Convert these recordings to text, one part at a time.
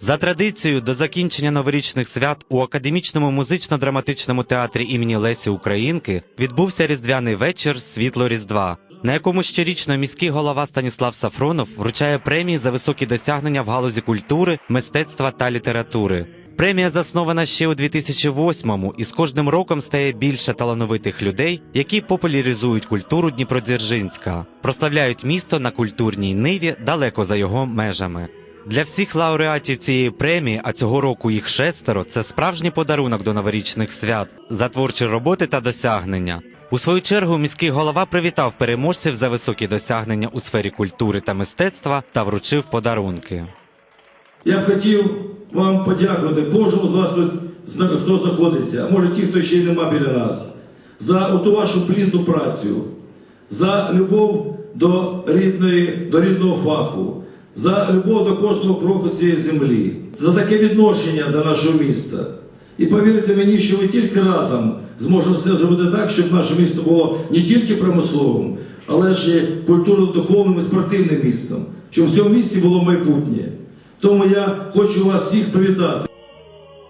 За традицією, до закінчення новорічних свят у академічному музично-драматичному театрі імені Лесі Українки відбувся різдвяний вечір Світло Різдва, на якому щорічно міський голова Станіслав Сафронов вручає премії за високі досягнення в галузі культури, мистецтва та літератури. Премія заснована ще у 2008-му і з кожним роком стає більше талановитих людей, які популяризують культуру Дніпродзержинська, прославляють місто на культурній ниві далеко за його межами. Для всіх лауреатів цієї премії, а цього року їх шестеро, це справжній подарунок до новорічних свят за творчі роботи та досягнення. У свою чергу міський голова привітав переможців за високі досягнення у сфері культури та мистецтва та вручив подарунки. Я б хотів вам подякувати кожному з вас хто знаходиться, а може ті, хто ще й нема біля нас, за оту вашу плідну працю, за любов до рідної, до рідного фаху, за любов до кожного кроку цієї землі, за таке відношення до нашого міста. І повірте мені, що ми тільки разом зможемо все зробити так, щоб наше місто було не тільки промисловим, але ж і культурно-духовним і спортивним містом, щоб в цьому місті було майбутнє. Тому я хочу вас всіх привітати.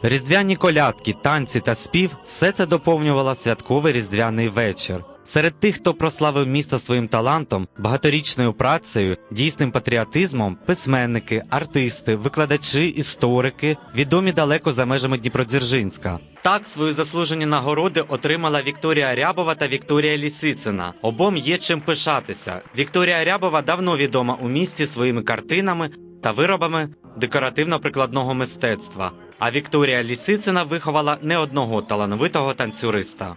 Різдвяні колядки, танці та спів все це доповнювало святковий різдвяний вечір. Серед тих, хто прославив місто своїм талантом, багаторічною працею, дійсним патріотизмом, письменники, артисти, викладачі, історики, відомі далеко за межами Дніпродзержинська. Так свої заслужені нагороди отримала Вікторія Рябова та Вікторія Лісицина. Обом є чим пишатися. Вікторія Рябова давно відома у місті своїми картинами та виробами декоративно-прикладного мистецтва. А Вікторія Лісицина виховала не одного талановитого танцюриста.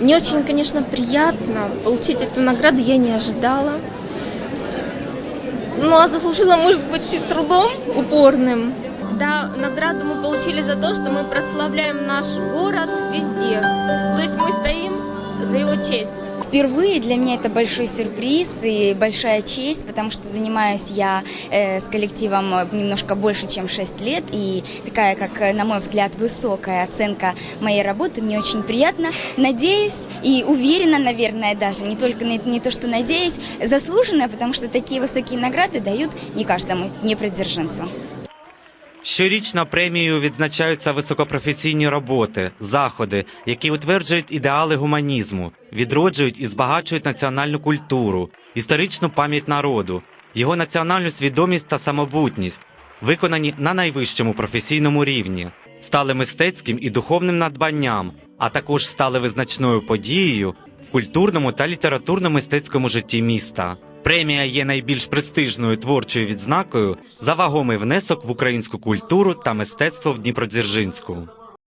Мне очень, конечно, приятно получить эту награду, я не ожидала. Ну, а заслужила, может быть, и трудом упорным. Да, награду мы получили за то, что мы прославляем наш город везде. То есть мы стоим за его честь. Впервые для меня это большой сюрприз и большая честь, потому что занимаюсь я э, с коллективом э, немножко больше, чем 6 лет, и такая, как, э, на мой взгляд, высокая оценка моей работы мне очень приятно. Надеюсь и уверена, наверное, даже, не только не, не то, что надеюсь, заслуженно, потому что такие высокие награды дают не каждому непродержанцу. Щорічно премією відзначаються високопрофесійні роботи, заходи, які утверджують ідеали гуманізму, відроджують і збагачують національну культуру, історичну пам'ять народу, його національну свідомість та самобутність, виконані на найвищому професійному рівні, стали мистецьким і духовним надбанням, а також стали визначною подією в культурному та літературно-мистецькому житті міста. Премія є найбільш престижною творчою відзнакою за вагомий внесок в українську культуру та мистецтво в Дніпродзержинську.